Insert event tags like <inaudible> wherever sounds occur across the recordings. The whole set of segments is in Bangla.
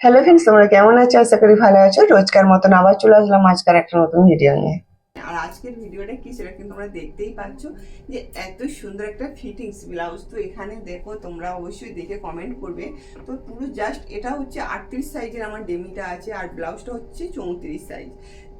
হ্যালো ফ্রেন্ডস তোমরা কেমন আছো? আশা করি ভালো আছো। রোজকার মতন আবার চলে আসলাম আজকের একটা নতুন ভিডিও নিয়ে। আর আজকের ভিডিওটা কি সেটা কিন্তু তোমরা দেখতেই পাচ্ছ যে এত সুন্দর একটা ফিটিংস ব্লাউজ তো এখানে দেখো, তোমরা অবশ্যই দেখে কমেন্ট করবে। তো পুরো জাস্ট এটা হচ্ছে আটত্রিশ সাইজের আমার ডেমিটা আছে আর ব্লাউজটা হচ্ছে চৌত্রিশ সাইজ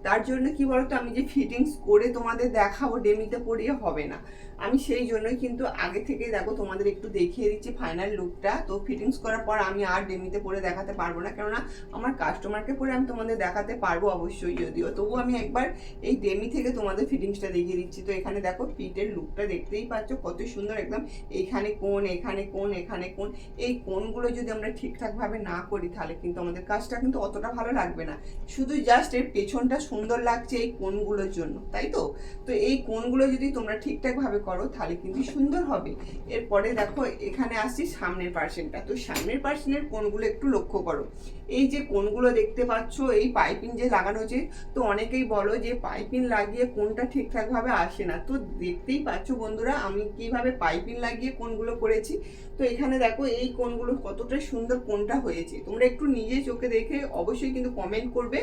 তার জন্য কি বলতো, আমি যে ফিটিংস করে তোমাদের দেখাবো ডেমিতে পরিয়ে হবে না। আমি সেই জন্যই কিন্তু আগে থেকে দেখো তোমাদের একটু দেখিয়ে দিচ্ছি ফাইনাল লুকটা তো ফিটিংস করার পর আমি আর ডেমিতে পরে দেখাতে পারব না। কেননা আমার কাস্টমারকে পরে আমি তোমাদের দেখাতে পারব অবশ্যই যদিও। তবু আমি একবার এই ডেমি থেকে তোমাদের ফিটিংসটা দেখিয়ে দিচ্ছি। তো এখানে দেখো পিটের লুকটা দেখতেই পাচ্ছ, কত সুন্দর একদম এখানে কোন এখানে কোন এখানে কোন। এই কোনগুলো যদি আমরা ঠিকঠাকভাবে না করি, তাহলে কিন্তু আমাদের কাজটা কিন্তু অতটা ভালো লাগবে না। শুধু জাস্ট এর পেছনটা সুন্দর লাগছে এই কোনগুলোর জন্য, তাই তো? তো এই কোনগুলো যদি তোমরা ঠিকঠাকভাবে করো, তাহলে কিন্তু সুন্দর হবে। এরপরে দেখো, এখানে আসছি সামনের পার্সেন্টটা। তো সামনের পার্সেনের কোনগুলো একটু লক্ষ্য করো। এই যে কোনগুলো দেখতে পাচ্ছ, এই পাইপিং যে লাগানো হয়েছে তো অনেকেই বলো যে পাইপিং লাগিয়ে কোনটা ঠিকঠাকভাবে আসে না। তো দেখতেই পাচ্ছ বন্ধুরা, আমি কীভাবে পাইপিং লাগিয়ে কোনগুলো করেছি। তো এখানে দেখো, এই কোনগুলো কতটা সুন্দর কোনটা হয়েছে। তোমরা একটু নিজে চোখে দেখে অবশ্যই কিন্তু কমেন্ট করবে।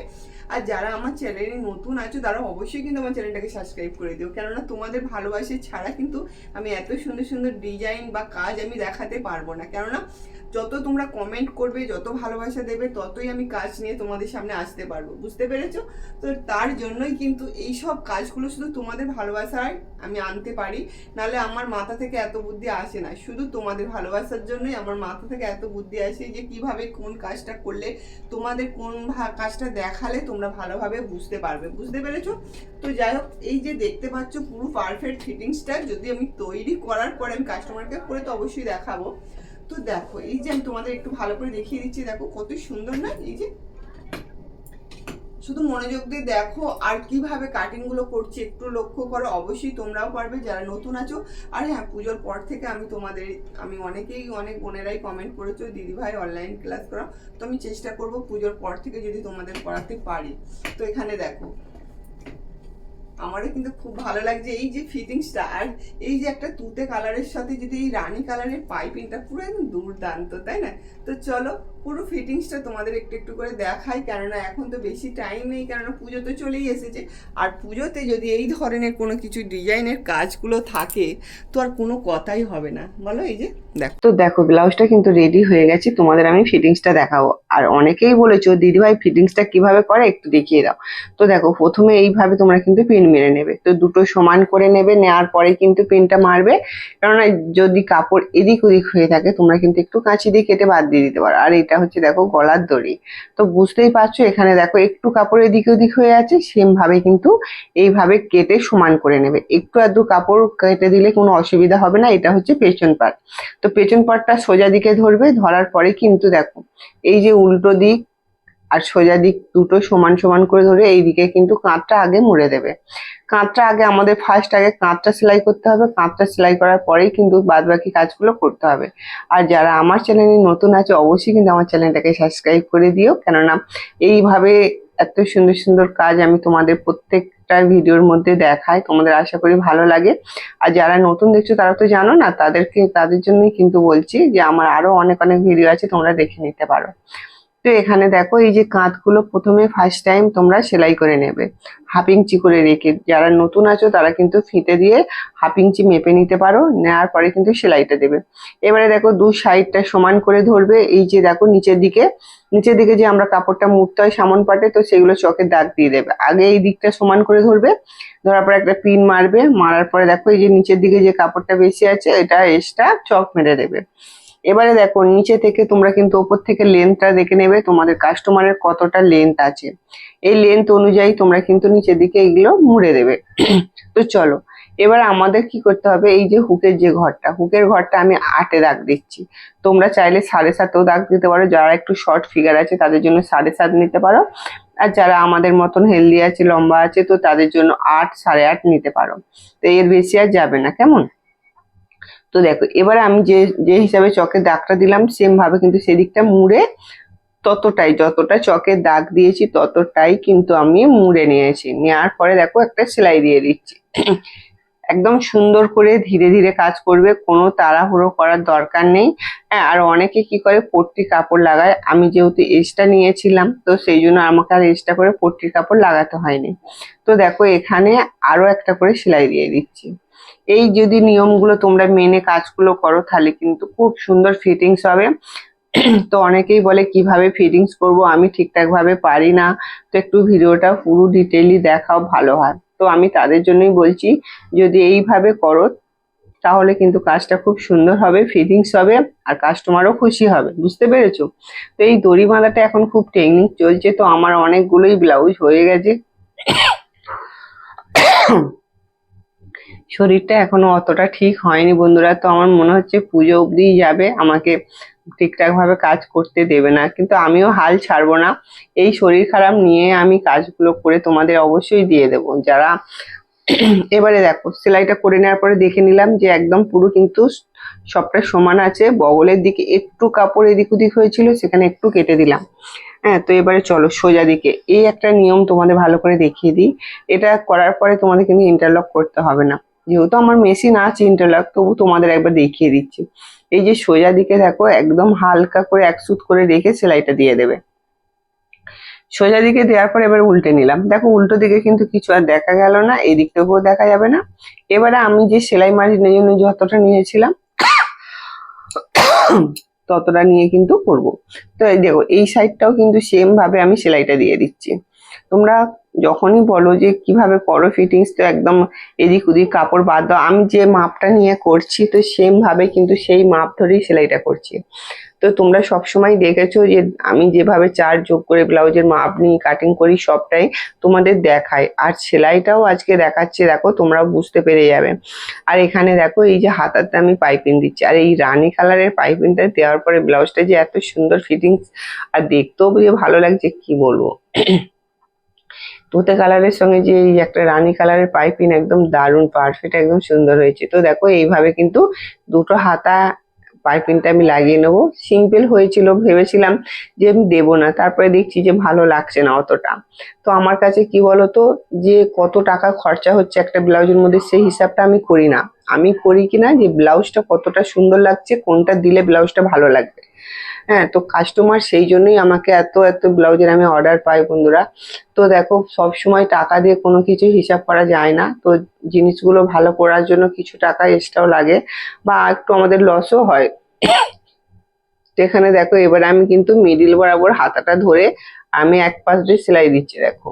আর যারা আমার চ্যানেলে নতুন আছো তারা অবশ্যই কিন্তু আমার চ্যানেলটাকে সাবস্ক্রাইব করে দিও। কেননা তোমাদের ভালোবাসে ছাড়া কিন্তু আমি এত সুন্দর সুন্দর ডিজাইন বা কাজ আমি দেখাতে পারব না। কেননা যত তোমরা কমেন্ট করবে, যত ভালোবাসা দেবে, ততই আমি কাজ নিয়ে তোমাদের সামনে আসতে পারব। বুঝতে পেরেছ? তো তার জন্যই কিন্তু এই সব কাজগুলো শুধু তোমাদের ভালোবাসায় আমি আনতে পারি। নাহলে আমার মাথা থেকে এত বুদ্ধি আসে না। শুধু তোমাদের ভালোবাসার জন্যই আমার মাথা থেকে এত বুদ্ধি আসে যে কীভাবে কোন কাজটা করলে, তোমাদের কোন কাজটা দেখালে তোমরা ভালোভাবে বুঝতে পারবে। বুঝতে পেরেছ? তো যাই হোক, এই যে দেখতে পাচ্ছ পুরো পারফেক্ট ফিটিংসটা যদি আমি তৈরি করার পরে আমি কাস্টমারকে করে তো অবশ্যই দেখাবো। তো দেখো, এই যে আমি তোমাদের একটু ভালো করে দেখিয়ে দিচ্ছি, দেখো কত সুন্দর না? এই যে শুধু মনোযোগ দিয়ে দেখো আর কীভাবে কাটিংগুলো করছি, একটু লক্ষ্য করো, অবশ্যই তোমরাও পারবে, যারা নতুন আছো। আর হ্যাঁ পুজোর পর থেকে আমি তোমাদের, আমি অনেকেই, অনেক বোনেরাই কমেন্ট করেছ দিদি ভাই অনলাইন ক্লাস করা তো আমি চেষ্টা করব পুজোর পর থেকে যদি তোমাদের করাতে পারি। তো এখানে দেখো আমারও কিন্তু খুব ভালো লাগছে এই যে ফিটিংসটা আর এই যে একটা তুতে কালারের সাথে যদি এই রানী কালারের পাইপিংটা পুরো একদম দুর্দান্ত, তাই না? তো চলো পুরো ফিটিংসটা তোমাদের একটু একটু করে দেখাই, কেননা এখন তো বেশি টাইম নেই, কেননা পুজো তো চলেই এসেছে। আর পুজোতে যদি এই ধরনের কোনো কিছু ডিজাইনের কাজগুলো থাকে, তো আর কোনো কথাই হবে না। বলো, এই যে, দেখো। তো দেখো, ব্লাউজটা কিন্তু রেডি হয়ে গেছে, তোমাদের আমি ফিটিংসটা দেখাবো। আর অনেকেই বলেছ, দিদিভাই ফিটিংসটা কীভাবে করে একটু দেখিয়ে দাও। তো দেখো, প্রথমে এইভাবে তোমরা কিন্তু পিন মেরে নেবে। তো দুটো সমান করে নেবে, নেওয়ার পরে কিন্তু পিনটা মারবে। কেননা যদি কাপড় এদিক ওদিক হয়ে থাকে, তোমরা কিন্তু একটু কাঁচি দিয়ে কেটে বাদ দিয়ে দিতে পারো। আর এটা হচ্ছে দেখো গলার দড়ি। তো বুঝতেই পারছ, এখানে দেখো একটু কাপড়ের এদিক ওদিক হয়ে আছে সেম ভাবে কিন্তু এইভাবে কেটে সমান করে নেবে। একটু আধটু কাপড় কেটে দিলে কোনো অসুবিধা হবে না, এটা হচ্ছে পেছন পাট। তো পেছন পাটটা সোজা দিকে ধরবে, ধরার পরে কিন্তু দেখো, এই যে উল্টো দিক আর সোজা দিক দুটো সমান সমান করে ধরে এই দিকে কিন্তু কাঁধটা আগে মুড়ে দেবে। কাঁধটা আগে আমাদের ফার্স্ট আগে কাঁধটা সেলাই করতে হবে। কাঁধটা সেলাই করার পরেই কিন্তু বাদ বাকি কাজগুলো করতে হবে। আর যারা আমার চ্যানেলে নতুন আছে, অবশ্যই কিন্তু আমার চ্যানেলটাকে সাবস্ক্রাইব করে দিও। কেননা এইভাবে এত সুন্দর সুন্দর কাজ আমি তোমাদের প্রত্যেকটা ভিডিওর মধ্যে দেখাই। তোমাদের আশা করি ভালো লাগে। আর যারা নতুন দেখছ, তারা তো জানো না, তাদেরকে, তাদের জন্যই কিন্তু বলছি যে আমার আরও অনেক অনেক ভিডিও আছে, তোমরা দেখে নিতে পারো। তো এখানে দেখো, এই যে কাঁধগুলো প্রথমে ফার্স্ট টাইম তোমরা সেলাই করে নেবে। হাফ ইঞ্চি করে রেখে, যারা নতুন আছো তারা কিন্তু ফিতে দিয়ে হাফ ইঞ্চি মেপে নিতে পারো নেওয়ার পরে কিন্তু সেলাইটা দেবে। এবারে দেখো, দু সাইডটা সমান করে ধরবে, এই যে দেখো নিচের দিকে। নিচের দিকে যে আমরা কাপড়টা মুড়তে হয় সামন পাটে, তো সেগুলো চকের দাগ দিয়ে দেবে। আগে এই দিকটা সমান করে ধরবে, ধরার পরে একটা পিন মারবে, মারার পরে দেখো, এই যে নিচের দিকে যে কাপড়টা বেশি আছে, এটা এক্সট্রা চক মেরে দেবে। এবারে দেখো, নিচে থেকে তোমরা কিন্তু ওপর থেকে লেন্থটা দেখে নেবে তোমাদের কাস্টমারের কতটা লেন্থ আছে। এই লেন্থ অনুযায়ী তোমরা কিন্তু নিচের দিকে এগুলো মুড়ে দেবে। তো চলো, এবার আমাদের কি করতে হবে? এই যে হুকের যে ঘরটা হুকের ঘরটা আমি আটে দাগ দিচ্ছি। তোমরা চাইলে সাড়ে সাতেও দাগ দিতে পারো। যারা একটু শর্ট ফিগার আছে, তাদের জন্য সাড়ে সাত নিতে পারো। আর যারা আমাদের মতন হেলদি আছে, লম্বা আছে, তো তাদের জন্য আট, সাড়ে আট নিতে পারো। তো এর বেশি আর যাবে না, কেমন? তো দেখো, এবার আমি যে যে হিসাবে চকের দাগটা দিলাম সেমভাবে কিন্তু সেদিকটা মুড়ে ততটাই, যতটা চকের দাগ দিয়েছি ততটাই কিন্তু আমি মুড়ে নিয়েছি। নেওয়ার পরে দেখো একটা সেলাই দিয়ে দিচ্ছি। একদম সুন্দর করে ধীরে ধীরে কাজ করবে, কোনো তাড়াহুড়ো করার দরকার নেই। হ্যাঁ আর অনেকে কি করে, পট্টি কাপড় লাগায়। আমি যেহেতু এক্সট্রা নিয়েছিলাম, তো সেই জন্য আমাকে আর এক্সট্রা করে পট্টির কাপড় লাগাতে হয়নি। তো দেখো, এখানে আরও একটা করে সেলাই দিয়ে দিচ্ছি। এই যদি নিয়মগুলো তোমরা মেনে কাজগুলো করো, তাহলে কিন্তু খুব সুন্দর ফিটিংস হবে। <clears throat> তো অনেকেই বলে, কীভাবে ফিটিংস করব? আমি ঠিকঠাকভাবে পারি না। তো একটু ভিডিওটা পুরো ডিটেলি দেখাও, ভালো হয়। তো আমি তাদের জন্যই বলছি, যদি এইভাবে করো, তাহলে কিন্তু কাজটা খুব সুন্দর হবে ফিটিংস হবে আর কাস্টমারও খুশি হবে, বুঝতে পেরেছ? তো এই দড়ি বাঁধাটা এখন খুব টেকনিক চলছে, তো আমার অনেকগুলোই ব্লাউজ হয়ে গেছে। শরীরটা এখনও অতটা ঠিক হয়নি বন্ধুরা, তো আমার মনে হচ্ছে পুজো অবধিই যাবে, আমাকে ঠিকঠাক ভাবে কাজ করতে দেবে না। কিন্তু আমিও হাল ছাড়বো না। এই শরীর খারাপ নিয়ে আমি কাজগুলো করে তোমাদের অবশ্যই দিয়ে দেবো। যারা এবারে দেখো, সেলাইটা করে নেওয়ার পরে দেখে নিলাম যে একদম পুরো কিন্তু সবটা সমান আছে। বগলের দিকে একটু কাপড় এদিক ওদিক হয়েছিল, সেখানে একটু কেটে দিলাম। হ্যাঁ তো এবারে চলো সোজা দিকে। এই একটা নিয়ম তোমাদের ভালো করে দেখিয়ে দিই। এটা করার পরে তোমাদের কিন্তু ইন্টারলক করতে হবে না। যেহেতু আমার মেশিন আছে ইন্টারলক তবু তোমাদের একবার দেখিয়ে দিচ্ছি। এই যে সোজা দিকে দেখো, একদম হালকা করে এক সুত করে রেখে সেলাইটা দিয়ে দেবে। সোজা দিকে দেওয়ার পর এবার উল্টে নিলাম। দেখো উল্টো দিকে কিন্তু কিছু আর দেখা গেল না এই দিক থেকেও দেখা যাবে না। এবারে আমি যে সেলাই মার্জিনের জন্য যতটা নিয়েছিলাম, ততটা নিয়ে কিন্তু করব। তো দেখো, এই সাইডটাও কিন্তু সেম ভাবে আমি সেলাইটা দিয়ে দিচ্ছি। তোমরা যখনই বলো যে কীভাবে করো ফিটিংস তো একদম এদিক ওদিক কাপড় বাদ দাও। আমি যে মাপটা নিয়ে করছি, তো সেম ভাবে কিন্তু সেই মাপ ধরেই সেলাইটা করছি। তো তোমরা সবসময় দেখেছ যে আমি যেভাবে চার যোগ করে ব্লাউজের মাপ নিই কাটিং করি, সবটাই তোমাদের দেখায়। আর সেলাইটাও আজকে দেখাচ্ছে, দেখো তোমরাও বুঝতে পেরে যাবে। আর এখানে দেখো এই যে হাতাতে আমি পাইপিং দিচ্ছি। আর এই রানি কালারের পাইপিংটা দেওয়ার পরে ব্লাউজটা যে এত সুন্দর ফিটিংস আর দেখতেও যে ভালো লাগছে, কি বলব? তুতে কালারের সঙ্গে যে এই একটা রানী কালারের পাইপিং একদম দারুণ পারফেক্ট একদম সুন্দর হয়েছে। তো দেখো, এইভাবে কিন্তু দুটো হাতা পাইপিংটা আমি লাগিয়ে নেব। সিম্পল হয়েছিল, ভেবেছিলাম যে আমি দেবো না, তারপরে দেখছি যে ভালো লাগছে না অতটা। তো আমার কাছে কি বলতো, যে কত টাকা খরচা হচ্ছে একটা ব্লাউজের মধ্যে, সেই হিসাবটা আমি করি না। আমি করি কিনা, যে ব্লাউজটা কতটা সুন্দর লাগছে, কোনটা দিলে ব্লাউজটা ভালো লাগবে। হ্যাঁ তো কাস্টমার সেই জন্যই আমাকে এত এত ব্লাউজের আমি অর্ডার পাই বন্ধুরা। তো দেখো, সব সময় টাকা দিয়ে কোনো কিছু হিসাব করা যায় না। তো জিনিসগুলো ভালো করার জন্য কিছু টাকা এক্সট্রাও লাগে বা একটু আমাদের লসও হয়। এখানে দেখো, এবারে আমি কিন্তু মিডিল বরাবর হাতাটা ধরে আমি এক পাশ দিয়ে সেলাই দিচ্ছি, দেখো।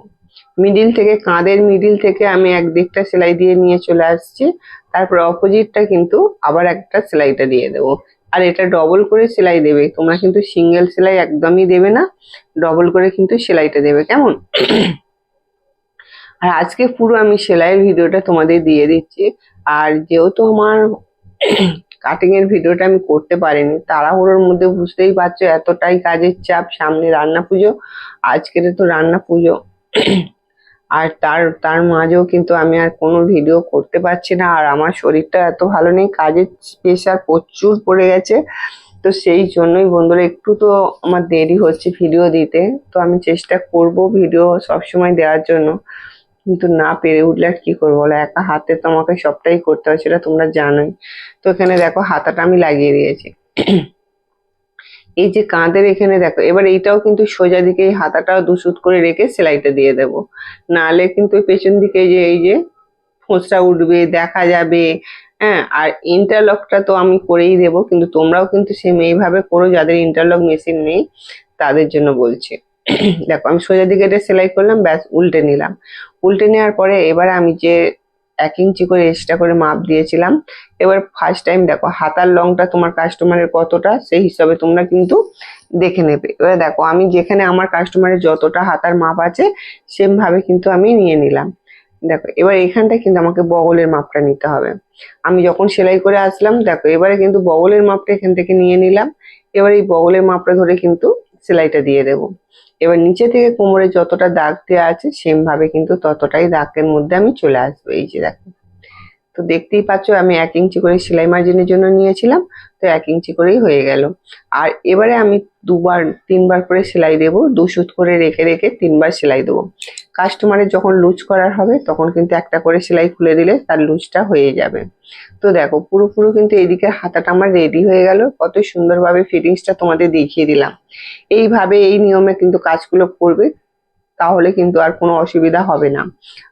মিডিল থেকে, কাঁধের মিডিল থেকে আমি এক দিকটা সেলাই দিয়ে নিয়ে চলে আসছি। তারপর অপোজিটটা কিন্তু আবার একটা সেলাইটা দিয়ে দেবো। আর এটা ডবল করে সেলাই দেবে। তোমরা কিন্তু সিঙ্গেল সেলাই একদমই দেবে না ডবল করে কিন্তু সেলাইটা দেবে, কেমন? আর আজকে পুরো আমি সেলাইয়ের ভিডিওটা তোমাদের দিয়ে দিচ্ছি। আর যেহেতু আমার কাটিং এর ভিডিওটা আমি করতে পারিনি, তাড়াহুড়োর মধ্যে বুঝতেই পারছ এতটাই কাজের চাপ, সামনে রান্না পুজো, আজকের তো রান্না পুজো। আর তার তার মাঝেও কিন্তু আমি আর কোনো ভিডিও করতে পারছি না। আর আমার শরীরটা এত ভালো নেই, কাজের প্রেশার প্রচুর পড়ে গেছে। তো সেই জন্যই বন্ধুরা একটু তো আমার দেরি হচ্ছে ভিডিও দিতে। তো আমি চেষ্টা করব ভিডিও সবসময় দেওয়ার জন্য। কিন্তু না পেরে উঠলে আর কী করব বলো? একা হাতে তো আমাকে সবটাই করতে হয়, সেটা তোমরা জানোই। তো এখানে দেখো, হাতাটা আমি লাগিয়ে দিয়েছি। এই যে কাঁধের এখানে দেখো, এবার এইটাও কিন্তু সোজা দিকে এই হাতাটাও দুসুত করে রেখে সেলাইটা দিয়ে দেব। নাহলে কিন্তু পেছন দিকে যে এই যে ফোঁচটা উঠবে, দেখা যাবে হ্যাঁ আর ইন্টারলকটা তো আমি করেই দেবো, কিন্তু তোমরাও কিন্তু সেম এইভাবে করো, যাদের ইন্টারলক মেশিন নেই, তাদের জন্য বলছি। <clears throat> দেখো, আমি সোজা দিকে এটা সেলাই করলাম, ব্যাস, উল্টে নিলাম। উল্টে নেওয়ার পরে এবার আমি যে এক ইঞ্চি করে এক্সট্রা করে মাপ দিয়েছিলাম। এবার ফার্স্ট টাইম দেখো, হাতার লংটা তোমার কাস্টমারের কতটা, সেই হিসাবে তোমরা কিন্তু দেখে নেবে। এবার দেখো, আমি যেখানে আমার কাস্টমারের যতটা হাতার মাপ আছে সেম ভাবে কিন্তু আমি নিয়ে নিলাম। দেখো, এবার এখানটা কিন্তু আমাকে বগলের মাপটা নিতে হবে। আমি যখন সেলাই করে আসলাম, দেখো, এবারে কিন্তু বগলের মাপটা এখান থেকে নিয়ে নিলাম। এবার এই বগলের মাপটা ধরে কিন্তু সেলাইটা দিয়ে দেব। এবার নিচে থেকে কোমরে যতটা দাগ দেওয়া আছে সেম ভাবে কিন্তু ততটাই দাগের মধ্যে আমি চলে আসব। এই যে দেখো। তো দেখতেই পাচ্ছ আমি এক ইঞ্চি করে সেলাই মার্জিনের জন্য নিয়েছিলাম, তো এক ইঞ্চি করেই হয়ে গেল। আর এবারে আমি দুবার, তিনবার করে সেলাই দেবো, দু সুত করে রেখে রেখে তিনবার সেলাই দেবো। কাস্টমারের যখন লুজ করার হবে, তখন কিন্তু একটা করে সেলাই খুলে দিলে তার লুজটা হয়ে যাবে। তো দেখো পুরোপুরো কিন্তু এদিকে হাতাটা আমার রেডি হয়ে গেল, কত সুন্দরভাবে ফিটিংসটা তোমাদের দেখিয়ে দিলাম। এইভাবে এই নিয়মে কিন্তু কাজগুলো করবে। তাহলে কিন্তু আর কোনো অসুবিধা হবে না।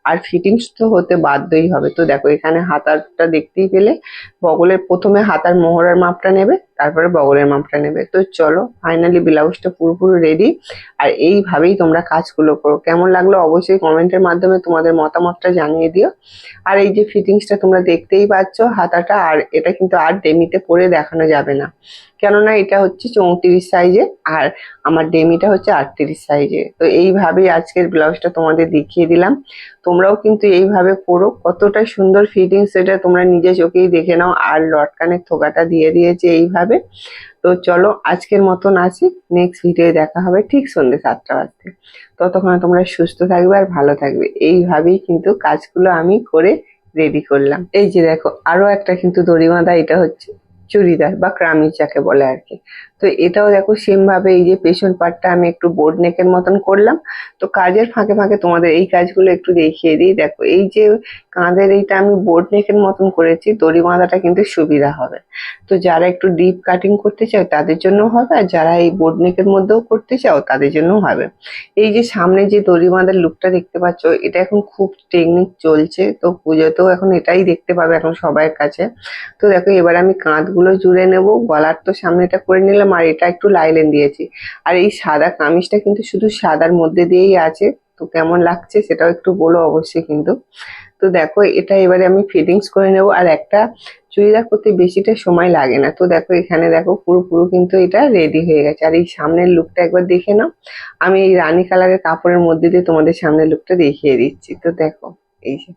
আর ফিটিংস তো হতে বাধ্যই হবে। তো দেখো এখানে হাতারটা দেখতেই পেলে, বগলের প্রথমে হাতার মোহরার মাপটা নেবে তারপরে বগলের মাপটা নেবে। তো চলো ফাইনালি ব্লাউজটা পুরোপুরি রেডি আর এইভাবেই তোমরা কাজগুলো করো। কেমন লাগল অবশ্যই কমেন্টের মাধ্যমে তোমাদের মতামতটা জানিয়ে দিও। আর এই যে ফিটিংসটা তোমরা দেখতেই পাচ্ছ হাতাটা, আর এটা কিন্তু আর ডেমিতে পরে দেখানো যাবে না। কেননা এটা হচ্ছে চৌত্রিশ সাইজে আর আমার ডেমিটা হচ্ছে আটত্রিশ সাইজে তো এইভাবেই আজকের ব্লাউজটা তোমাদের দেখিয়ে দিলাম। তোমরাও কিন্তু এইভাবে পরো। কতটা সুন্দর ফিটিংস এটা তোমরা নিজে চোখেই দেখে নাও। আর লটকানের থোকাটা দিয়ে দিয়েছে এইভাবে। তো চলো আজকের মতন আসি নেক্সট ভিডিও দেখা হবে ঠিক সন্ধ্যে সাতটা বাজতে। ততক্ষণে তোমরা সুস্থ থাকবে আর ভালো থাকবে। এইভাবেই কিন্তু কাজগুলো আমি করে রেডি করলাম। এই যে দেখো, আরও একটা কিন্তু দড়ি বাঁধা এটা হচ্ছে চুড়িদার বা ক্রামিজ যাকে বলে আর কি। তো এটাও দেখো সেম ভাবে এই যে পেছন পাটটা আমি একটু বোর্ড নেকের মতন করলাম। তো কাজের ফাঁকে ফাঁকে তোমাদের এই কাজগুলো একটু দেখিয়ে দিই। দেখো, এই যে কাঁধের এইটা আমি বোর্ড নেকের মতন করেছি, দড়ি বাঁধাটা কিন্তু সুবিধা হবে। তো যারা একটু ডিপ কাটিং করতে চাও, তাদের জন্য হবে। আর যারা এই বোর্ড নেকের মধ্যেও করতে চাও, তাদের জন্য হবে। এই যে সামনে যে দড়ি বাঁধার লুকটা দেখতে পাচ্ছ, এটা এখন খুব টেকনিক চলছে। তো পুজোতেও এখন এটাই দেখতে পাবে এখন সবার কাছে। তো দেখো, এবার আমি কাঁধগুলো জুড়ে নেব। গলার তো সামনেটা করে নিলাম। আর এটা একটু লাইলেন দিয়েছি। আর এই সাদা কামিজটা কিন্তু শুধু সাদার মধ্যে দিয়েই আছে। তো কেমন লাগছে সেটাও একটু বলো অবশ্যই কিন্তু। তো দেখো, এটা এবারে আমি ফিটিংস করে নেব। আর একটা চুড়িদার করতে বেশিটা সময় লাগে না। তো দেখো, এখানে দেখো পুরো পুরো কিন্তু এটা রেডি হয়ে গেছে। আর এই সামনের লুকটা একবার দেখে নাও। আমি এই রানী কালারের কাপড়ের মধ্যে দিয়ে তোমাদের সামনের লুকটা দেখিয়ে দিচ্ছি। তো দেখো, এই যে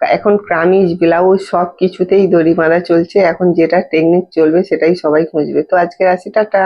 এখন কামিজ ব্লাউজ সব কিছুতেই দড়ি বাঁধা চলছে। এখন যেটা টেকনিক চলবে সেটাই সবাই খুঁজবে। তো আজকে আসি টাটা